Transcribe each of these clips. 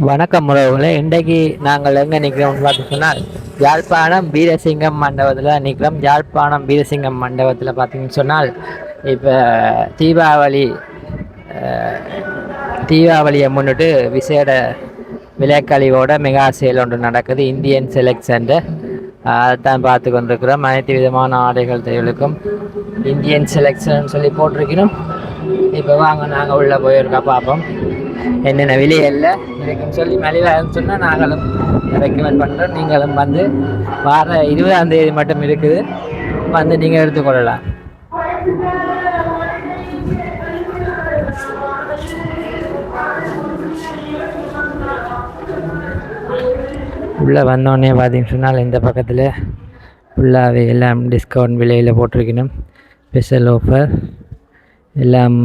வணக்கம் உறவுகளே. இன்றைக்கு நாங்கள் எங்கே நிற்கிறோம்னு பார்த்து சொன்னால் யாழ்ப்பாணம் வீரசிங்கம் மண்டபத்தில் நிற்கிறோம். யாழ்ப்பாணம் வீரசிங்கம் மண்டபத்தில் பார்த்தீங்கன்னு சொன்னால் இப்போ தீபாவளி தீபாவளியை முன்னிட்டு விசேட விலைக்கழிவோட மெகா சேல் ஒன்று நடக்குது. இந்தியன் செலெக்ஷன் அதைத்தான் பார்த்து கொண்டிருக்கிறோம். அனைத்து விதமான ஆடைகள் தேவைகளுக்கும் இந்தியன் செலெக்ஷன் சொல்லி போட்டிருக்கிறோம். இப்போ வாங்க நாங்கள் உள்ளே போயிருக்கா பார்ப்போம். என்னென்ன விலையல்ல இருக்குன்னு சொல்லி மலையில் சொன்னால் நாங்களும் ரெக்கமெண்ட் பண்ணுறோம் நீங்களும் வந்து வார இருபதாம் தேதி மட்டும் இருக்குது. வந்து நீங்கள் எடுத்துக்கொள்ளலாம் உள்ளே வந்தோடனே பார்த்தீங்கன்னு சொன்னால் இந்த பக்கத்தில் ஃபுல்லாகவே எல்லாம் டிஸ்கவுண்ட் விலையில் போட்டிருக்கணும். ஸ்பெஷல் ஆஃபர் எல்லாம்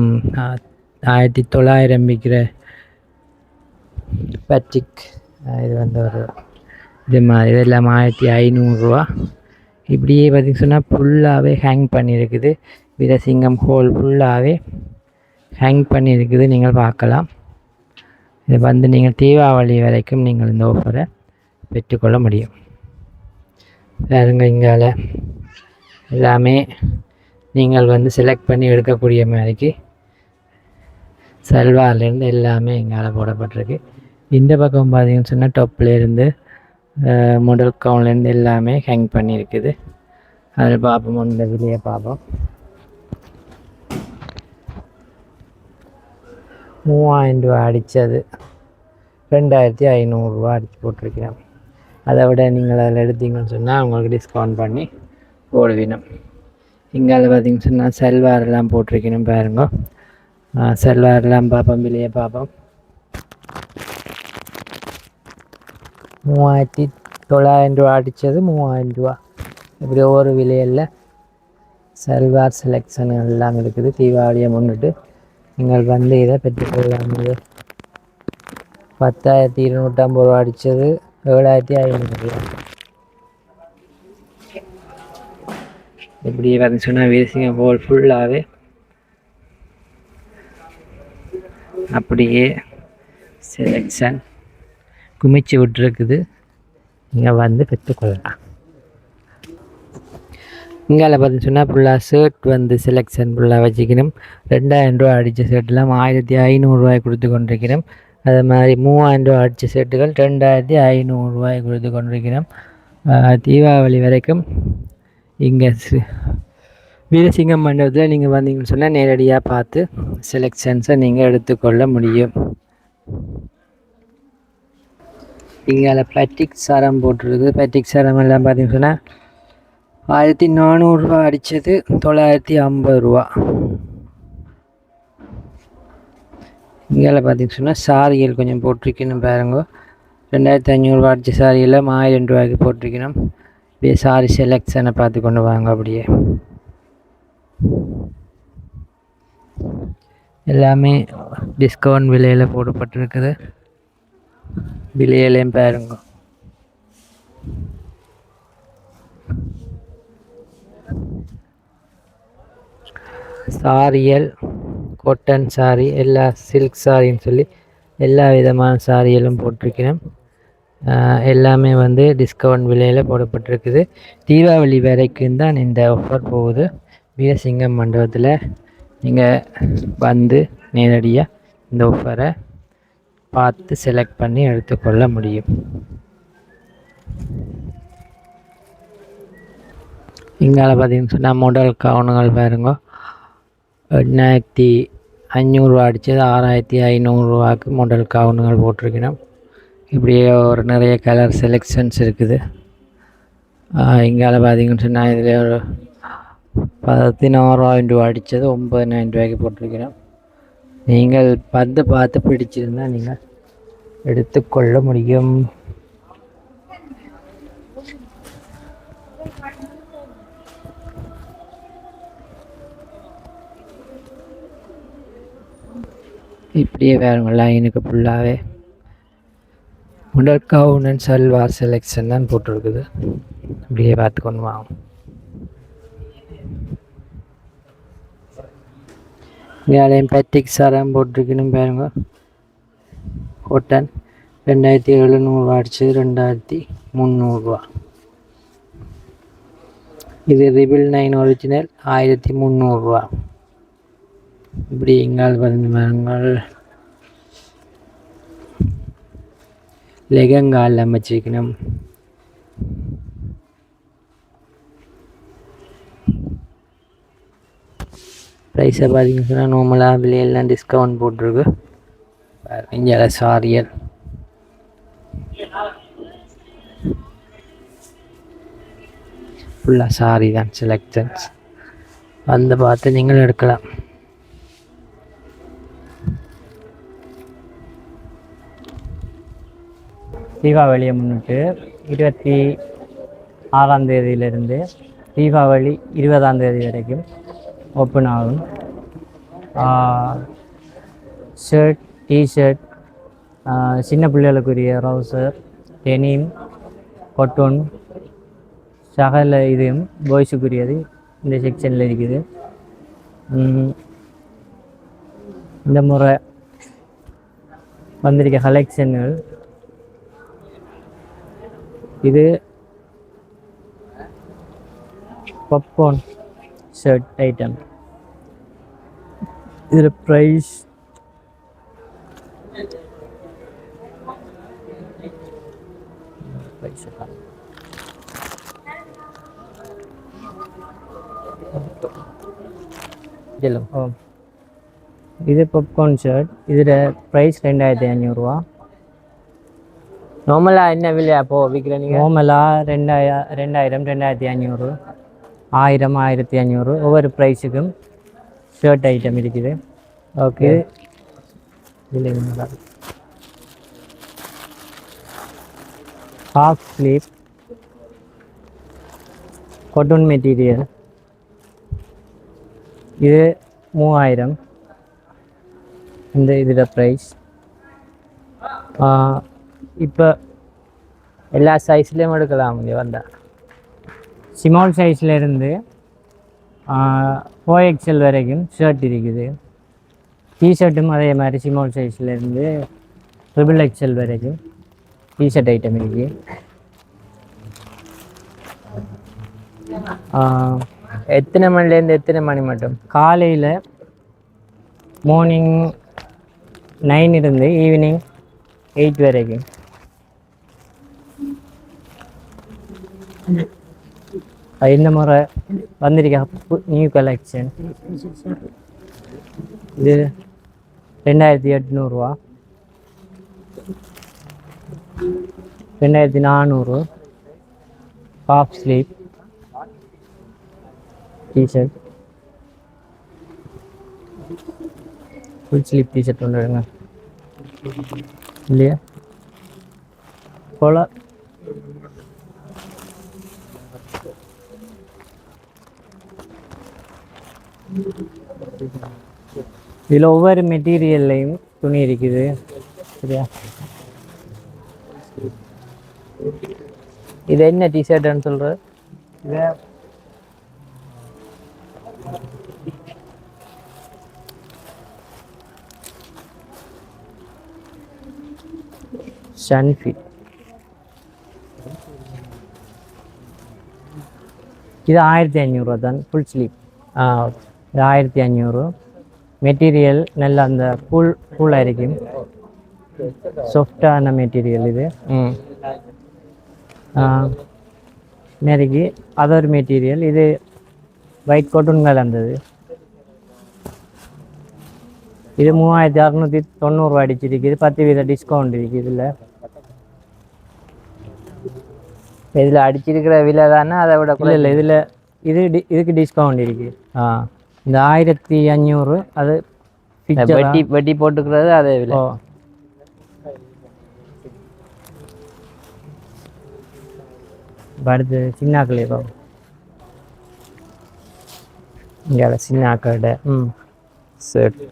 ஆயிரத்தி தொள்ளாயிரம் விற்கிற பேட்ரிக் இது வந்து ஒரு இது மாதிரி இதெல்லாம் ஆயிரத்தி ஐநூறுரூவா இப்படியே பார்த்திங்க சொன்னால் ஃபுல்லாகவே ஹேங் பண்ணியிருக்குது வீரசிங்கம் ஹோல் ஃபுல்லாகவே ஹேங் பண்ணியிருக்குது நீங்கள் பார்க்கலாம் இது வந்து நீங்கள் தீபாவளி வரைக்கும் நீங்கள் இந்த ஆஃபரை பெற்றுக்கொள்ள முடியும் பாருங்க இங்கால எல்லாமே நீங்கள் வந்து செலக்ட் பண்ணி எடுக்கக்கூடிய மாதிரிக்கு சல்வார்லேருந்து எல்லாமே எங்களால் போடப்பட்டிருக்கு இந்த பக்கம் பார்த்தீங்கன்னு சொன்னால் டொப்லேருந்து முதல் கவுன்லேருந்து எல்லாமே ஹேங் பண்ணியிருக்குது. அதில் பார்ப்போம் இந்த விலையை பார்ப்போம். மூவாயிரம் ரூபா அடித்தது ரெண்டாயிரத்தி ஐநூறுரூவா அடித்து போட்டிருக்கிறேன். அதை விட நீங்கள் அதில் எடுத்தீங்கன்னு சொன்னால் உங்களுக்கு டிஸ்கவுண்ட் பண்ணி போடுவினோம் இங்கால பார்த்தீங்கன்னு சொன்னால் செல்வாரெல்லாம் போட்டிருக்கணும் பாருங்க. செல்வாரெல்லாம் பார்ப்போம் விலையை பார்ப்போம். மூவாயிரத்தி தொள்ளாயிரம் ரூபா அடித்தது மூவாயிரம் ரூபா. இப்படி ஒவ்வொரு விலையில் சல்வார் செலெக்ஷன் எல்லாம் இருக்குது. தீபாவளியை முன்னிட்டு நீங்கள் வந்து இதை பெற்றுக்கொள்ளலாம் இது பத்தாயிரத்தி இருநூற்றம்பது ரூபா அடித்தது ஏழாயிரத்தி ஐநூறு ரூபா. இப்படி வந்து சொன்னால் வீரசிங்க போல் ஃபுல்லாகவே அப்படியே செலெக்ஷன் குமிச்சு விட்டுருக்குது. நீங்கள் வந்து பெற்றுக்கொள்ளலாம். இங்கால பார்த்து சொன்னால் ஃபுல்லாக ஷர்ட் வந்து செலெக்ஷன் ஃபுல்லாக வச்சுக்கணும். ரெண்டாயிரம் ரூபா அடித்த ஷர்ட்லாம் ஆயிரத்தி ஐநூறுரூவாய் கொடுத்து கொண்டிருக்கிறோம் அது மாதிரி மூவாயிரம் ரூபா அடித்த ஷர்ட்டுகள் ரெண்டாயிரத்தி ஐநூறுரூவாய் கொடுத்து கொண்டிருக்கிறோம் தீபாவளி வரைக்கும் இங்கே வீரசிங்கம் மண்டபத்தில் நீங்கள் வந்தீங்கன்னு சொன்னால் நேரடியாக பார்த்து செலெக்ஷன்ஸை நீங்கள் எடுத்துக்கொள்ள முடியும். இங்கே பேட்டிக் சாரம் போட்டிருக்கு பேட்டிக் சாரம் எல்லாம் பார்த்தீங்கன்னு சொன்னால் ஆயிரத்தி நானூறுரூவா அடித்தது தொள்ளாயிரத்தி ஐம்பது ரூபா. இங்கே பார்த்தீங்கன்னு சொன்னால் சாரிகள் கொஞ்சம் போட்டிருக்கணும் பாருங்க. ரெண்டாயிரத்தி ஐநூறுரூவா அடித்த சாரியில் ஆயிரம் ரூபாய்க்கு போட்டிருக்கணும். இப்படியே சாரி செலெக்ஷனை பார்த்து கொண்டு வாங்க அப்படியே. எல்லாமே டிஸ்கவுண்ட் விலையில் போடப்பட்டிருக்குது. விலையிலையும் பாருங்க. சாரியல் கொட்டன் சாரி எல்லா சில்க் சாரின்னு சொல்லி எல்லா விதமான சாரியலும் போட்டிருக்கிறேன். எல்லாமே வந்து டிஸ்கவுண்ட் விலையில் போடப்பட்டிருக்குது. தீபாவளி வரைக்கும் தான் இந்த ஆஃபர் போகுது. வீரசிங்கம் மண்டபத்தில் நீங்கள் வந்து நேரடியாக இந்த ஆஃபரை பார்த்து செலக்ட் பண்ணி எடுத்துக்கொள்ள முடியும். இங்கால பார்த்தீங்கன்னு சொன்னால் முதல் கவுனுங்கள் பாருங்க. ரெண்டாயிரத்தி அஞ்சூறுரூவா அடித்தது ஆறாயிரத்தி ஐநூறுரூவாக்கு முதல் கவுனுங்கள் போட்டிருக்கணும். இப்படியே ஒரு நிறைய கலர் செலெக்ஷன்ஸ் இருக்குது. இங்கால பார்த்தீங்கன்னு சொன்னால் இதில் ஒரு பதினாறாயிரம் ரூபா அடித்தது ஒம்பதினாயிரம் ரூபாய்க்கு போட்டிருக்கிறோம் நீங்கள் வந்து பார்த்து பிடிச்சிருந்தால் நீங்கள் எடுத்துக்கொள்ள முடியும். இப்படியே வேறு எனக்கு ஃபுல்லாகவே முதல் கவுன் சல்வார் செலெக்ஷன் தான் போட்டிருக்குது. அப்படியே பார்த்துக்கணுமா வாங்க பேட்டிக் சாரம் போட்டிருக்குன்னு பாருங்க. காட்டன் ரெண்டாயிரத்தி எழுநூறுவா அடிச்சது ரெண்டாயிரத்தி முந்நூறுரூவா இது ரிபிள் நைன் ஒரிஜினல் ஆயிரத்தி முந்நூறுரூவா இப்படி எங்கால் வந்து மரங்கள் லெகங்கால் அமைச்சிருக்கணும் ப்ரைஸை பார்த்தீங்கன்னு சொன்னால் நார்மலாக விலையெல்லாம் டிஸ்கவுண்ட் போட்டிருக்கு இங்கே ஃபுல்லாக சாரி தான் செலக்ஷன்ஸ் வந்து பார்த்து நீங்களும் எடுக்கலாம் தீபாவளியை முன்னிட்டு இருபத்தி ஆறாம் தேதியிலிருந்து தீபாவளி இருபதாம் தேதி வரைக்கும் ஓப்பன் ஆகும். ஷர்ட் டிஷர்ட் சின்ன பிள்ளைகளுக்குரிய ட்ரௌசர் டெனிம் கொட்டோன் சகல இதுவும் பாய்ஸுக்குரியது இந்த செக்ஷனில் இருக்குது. ம், இந்த முறை வந்திருக்க கலெக்ஷன்கள் இது பப்கார்ன் ஷர்ட் ஐட்டம் இதில் ப்ரைஸ் இதில் ஓ இது பாப்கார்ன் ஷர்ட் இதில் ப்ரைஸ் ரெண்டாயிரத்தி ஐநூறுரூவா நார்மலாக என்ன விலையா போ விற்கிற நீங்கள் நார்மலாக ரெண்டாய ரெண்டாயிரம் ரெண்டாயிரத்தி ஐநூறு. ஆயிரம் ஆயிரத்தி ஐநூறு. ஒவ்வொரு ப்ரைஸுக்கும் ஷர்ட் ஐட்டம் இருக்குது. ஓகே இதில் ஹாஃப் ஸ்லீப் cotton மெட்டீரியல் இது மூவாயிரம். இந்த இதில் ப்ரைஸ் இப்போ எல்லா சைஸ்லேயும் எடுக்கலாம் இங்கே வந்தால் சிமால் சைஸில் இருந்து ஃபோர் எக்ஸ்எல் வரைக்கும் ஷர்ட் இருக்குது. டிஷர்ட்டும் அதே மாதிரி சிமால் சைஸில் இருந்து ட்ரிபிள் எக்ஸ்எல் வரைக்கும். டிஷர்ட் ஐட்டம் இருக்குது எத்தனை மணிலேருந்து எத்தனை மணி மட்டும்? காலையில் மார்னிங் நைன் இருந்து ஈவினிங் எயிட் வரைக்கும். இந்த முறை வந்திருக்க நியூ கலெக்ஷன் இது ரெண்டாயிரத்தி எட்நூறுவா. ரெண்டாயிரத்தி நானூறு. Half sleeve T shirt full sleeve T shirt ஒன்று எடுங்க. இல்லையா? போல. இதில் ஒவ்வொரு மெட்டீரியல்லையும் துணி இருக்குது. சரியா? இது என்ன டிஷர்ட்னு சொல்கிற இதை சன்ஃபிட் இது ஆயிரத்தி ஐநூறுரூவா தான் ஃபுல் ஸ்லீப் இது ஆயிரத்தி ஐநூறு. மெட்டீரியல் நல்ல அந்த கூல் கூலாக இருக்கும். இது. ம். மேரிக்கு அதர் மெட்டீரியல் இது ஒயிட் காட்டன் கலந்தது. இது மூவாயிரத்தி அறநூற்றி தொண்ணூறுரூவா அடிச்சிருக்குது. பத்து வீத டிஸ்கவுண்ட் இருக்குது இதில். இதில் அடிச்சிருக்கிற விலை தானே அதை விட இல்லை இல்லை இதில் இது டி- இதுக்கு டிஸ்கவுண்ட் இருக்குது ஆ. இந்த ஆயிரத்தி அஞ்சூறு அது? வெட்டி வெட்டி போட்டுக்கிறது அதே விலை. இப்ப அடுத்து சின்னாக்களே பாப்போம் இங்கே சின்ன கடை. ம். சரி.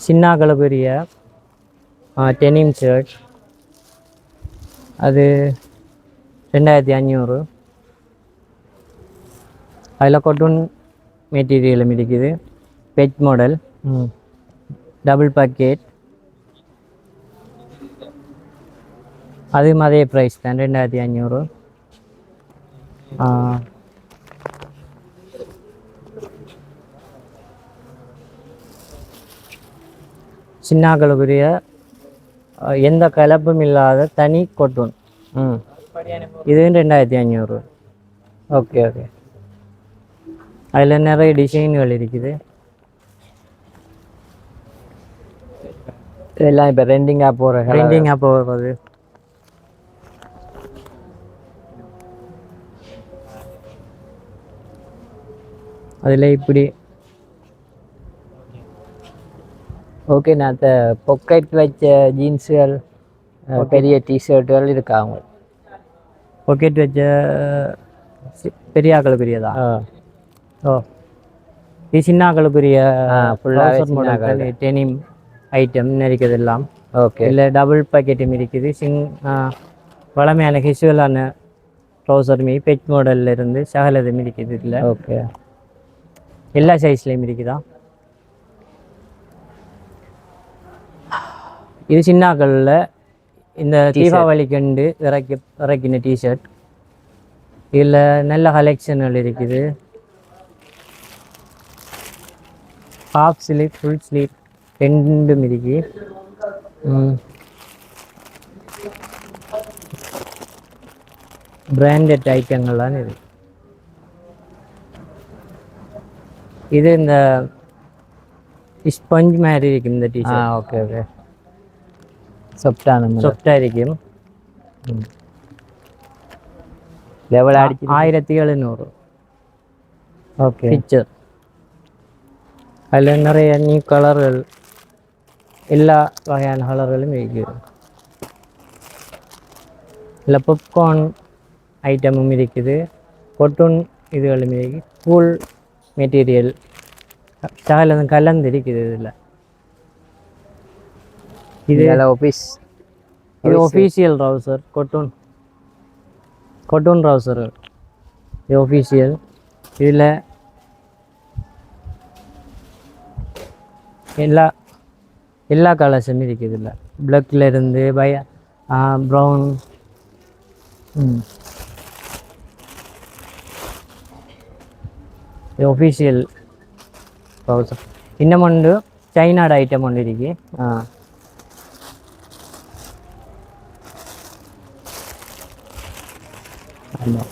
சின்னாக்களுக்குரிய டெனிம் ஷர்ட் அது ரெண்டாயிரத்தி அஞ்சூறு அதில் கொட்டூன் மெட்டீரியலும் இருக்குது பெட் மாடல் ம். டபுள் பாக்கெட் அதுவும் அதே ப்ரைஸ் தான் ரெண்டாயிரத்தி ஐநூறு சின்னாக்களுக்குரிய எந்த கலப்பும் இல்லாத தனி கொட்டுன் ம் இதுவும் ரெண்டாயிரத்தி ஐநூறு ஓகே ஓகே அதில் நிறைய டிசைன்கள் இருக்குது இதெல்லாம் இப்போ ரெண்டிங்காக போகிற பிரிண்டிங்காக போகிறது அதில் இப்படி. ஓகே நான் அந்த பொக்கெட் வச்ச ஜீன்ஸுகள் பெரிய டிஷர்ட்டுகள் இருக்கா அவங்க பாக்கெட் வச்ச பெரிய ஆக்களுக்குரியதா? ஓ. இது சின்ன ஆக்களுக்குரிய model டெனிம் ஐட்டம் இருக்குது எல்லாம். ஓகே இல்லை டபுள் பாக்கெட்டும் இருக்குது. சிங் வளமையான ஹிசுவலான ட்ரௌசர் மீ பெட் மாடல்ல இருந்து சகலதும் இருக்குது இதில். ஓகே எல்லா சைஸ்லேயும் இருக்குதா? இது சின்னாக்களில் இந்த தீபாவளி கண்டு இறக்கி இறக்கின டிஷர்ட் இதில் நல்ல கலெக்ஷன்கள் இருக்குது. ஹாஃப் ஸ்லீப் ஃபுல் ஸ்லீப் ரெண்டும் இருக்கு. பிராண்டட் ஐட்டங்கள்லாம் இருக்கு இது இந்த ஸ்பஞ்ச் மாதிரி இருக்கும் இந்த ஆ டிஷர்ட் ஓகே ஓகே சொப்டான சாஃப்டாக இருக்கும் லெவல் அடிச்சு ஆயிரத்தி எழுநூறு ஓகே பிக்சர் அதில் நிறைய நியூ கலர்கள் எல்லா வகையான கலர்களும் இருக்குது இல்லை பாப்கார்ன் ஐட்டமும் இருக்குது கொட்டூன் இதுகளும் இருக்குது கூல் மெட்டீரியல் கலந்து இருக்குது இதில். இது இது ஆஃபீஸ் இது ஒஃபீஷியல் ரவுசர் கொட்டூன் கொட்டூன் ரவுசர் இது ஒஃபீஷியல் இதில் எல்லா எல்லா கலர்ஸும் இருக்குது இதில். பிளக்கில் இருந்து பய ப்ரௌன் ம். இது ஒஃபீஷியல் ரவுசர் இன்னும் ஒன்று சைனாட ஐட்டம் ஒன்று இருக்கு. ஆ. ஆமாம்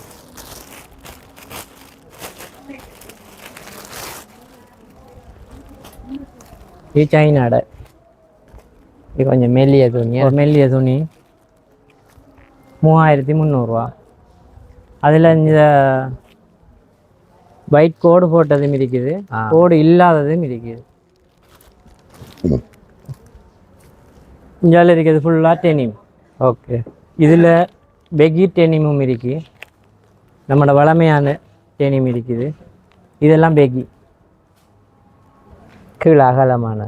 இது சைனாட இது கொஞ்சம் மெல்லிய துணி. மெல்லிய துணி. மூவாயிரத்தி முந்நூறுரூவா அதில் இந்த ஒயிட் கோடு போட்டதும் இருக்குது. கோடு இல்லாததும் இருக்குது இந்தியாவில் இருக்கிறது ஃபுல்லாக டெனிம் ஓகே இதில் பெகி டெனிமும் இருக்கு. நம்மளோட வளமையான டெனிம் இருக்குது. இதெல்லாம் பெகி கீழே அகலமான.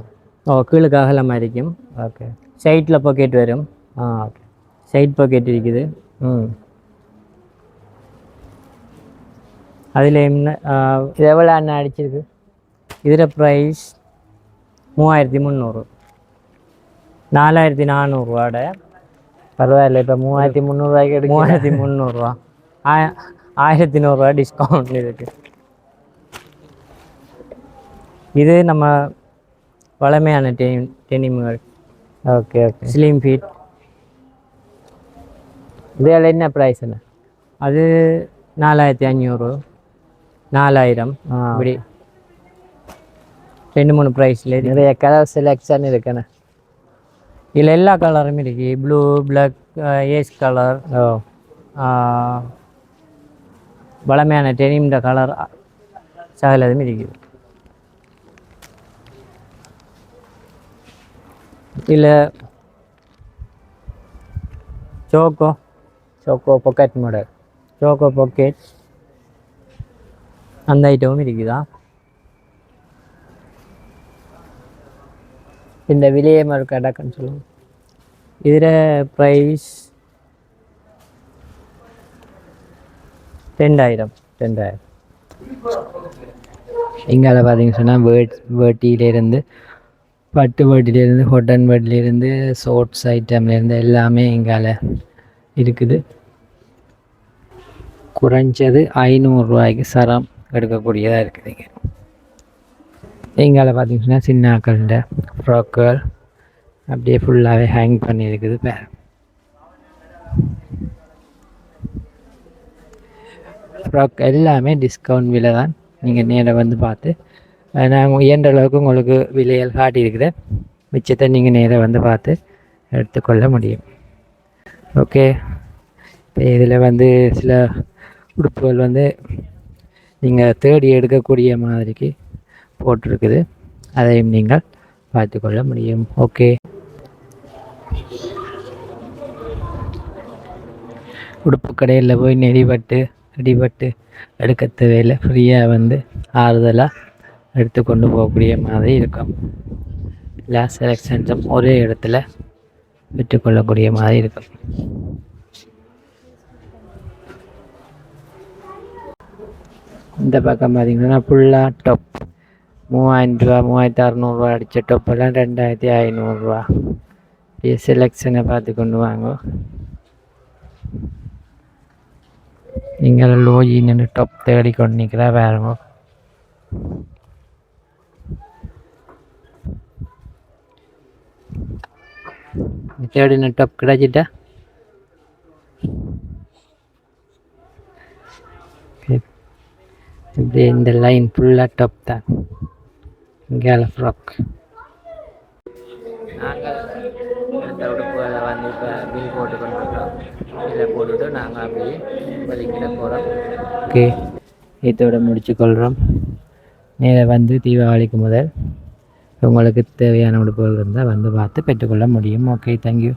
ஓ கீழுக்கு அகலமாக இருக்கும். ஓகே சைட்டில் பாக்கெட் வரும். ஆ ஓகே சைட் பாக்கெட் இருக்குது. ம். அதில் என்ன இது எவ்வளோ அண்ணன் அடிச்சிருக்கு? இதில் ப்ரைஸ் மூவாயிரத்தி முந்நூறு. நாலாயிரத்தி நானூறுரூவாட பரவாயில்ல இப்போ மூவாயிரத்தி முந்நூறுவாய்க்கு எடுக்க மூவாயிரத்தி முந்நூறுரூவா ஆய ஆயிரத்தி நூறுரூவா டிஸ்கவுண்ட் இருக்கு. இது நம்ம வளமையான டெனி டெனிம்கள். ஓகே ஓகே ஸ்லிம் ஃபீட் இதில் என்ன ப்ரைஸ் என்ன அது நாலாயிரத்தி ஐநூறு. நாலாயிரம். இப்படி ரெண்டு மூணு ப்ரைஸில் நிறைய கலர் செலெக்ஷன் இருக்குண்ணே. இதில் எல்லா கலரும் இருக்கு. ப்ளூ பிளாக் ஏஸ் கலர் ஓ. வளமையான டெனிம்ட கலர் சகலதும் இருக்குது இதில் சோக்கோ. சோக்கோ பொக்கெட் மாடல் சோக்கோ பாக்கெட் அந்த ஐட்டமும் இருக்குதா? இந்த விலையை மறுக்க அடக்குன்னு இதில் ப்ரைஸ் ரெண்டாயிரம் ரெண்டாயிரம். இங்கால பார்த்தீங்கன்னு சொன்னால் வேர்ட் வேட்டியிலேருந்து பட்டு வேட்டிலேருந்து ஹொட்டன் வேட்டிலேருந்து சோட்ஸ் ஐட்டம்லேருந்து எல்லாமே இங்கால இருக்குது. குறைஞ்சது ஐநூறுரூவாய்க்கு சரம். எடுக்கக்கூடியதாக இருக்குதுங்க. எங்கால பார்த்தீங்கன்னா சின்ன ஆக்கள்கிட்ட ஃப்ராக்குகள் அப்படியே ஃபுல்லாகவே ஹேங் பண்ணியிருக்குது பேர் ஃப்ராக் எல்லாமே டிஸ்கவுண்ட் விலை தான். நீங்கள் நேராக வந்து பார்த்து நாங்கள் இயன்ற அளவுக்கு உங்களுக்கு விலைகள் காட்டியிருக்குது. மிச்சத்தை நீங்கள் நேராக வந்து பார்த்து எடுத்துக்கொள்ள முடியும். ஓகே இப்போ இதில் வந்து சில உடுப்புகள் வந்து நீங்கள் தேடி எடுக்கக்கூடிய மாதிரிக்கு போட்டிருக்குது. அதையும் நீங்கள் பார்த்துக்கொள்ள முடியும். ஓகே. உடுப்பு கடையில் போய் நெறிப்பட்டு அடிபட்டு எடுக்க தேவையில்லை ஃப்ரீயாக வந்து ஆறுதலாக எடுத்து கொண்டு போகக்கூடிய மாதிரி இருக்கும். எல்லா செலெக்ஷன்ஸும் ஒரே இடத்துல பெற்றுக்கொள்ளக்கூடிய மாதிரி இருக்கும். இந்த பக்கம் பார்த்தீங்கன்னா ஃபுல்லாக டொப் மூவாயிரம் ரூபா மூவாயிரத்தி அறநூறுவா அடித்த டொப்பெல்லாம் ரெண்டாயிரத்தி ஐநூறுரூவா இப்படியே செலெக்ஷனை பார்த்து கொண்டு வாங்க. நீங்கள் லோஜி டொப் தேடி கொண்டு நிற்கிறா பாருங்க தேடின டொப் கிடைச்சிட்டா? இப்படி இந்த லைன் ஃபுல்லாக டப் தான். கேல ஃப்ராக் நாங்கள் இந்த உடுப்புகளை வந்து இப்போ பில் போட்டு கொண்டிருக்கோம் இதில் போட்டுட்டு நாங்கள் அப்படியே வெளிக்கிட போகிறோம் ஓகே இதோட முடிச்சுக்கொள்கிறோம் நேரா வந்து தீபாவளிக்கு முதல் உங்களுக்கு தேவையான உடுப்புகள் இருந்தால் வந்து பார்த்து பெற்றுக்கொள்ள முடியும். Okay thank you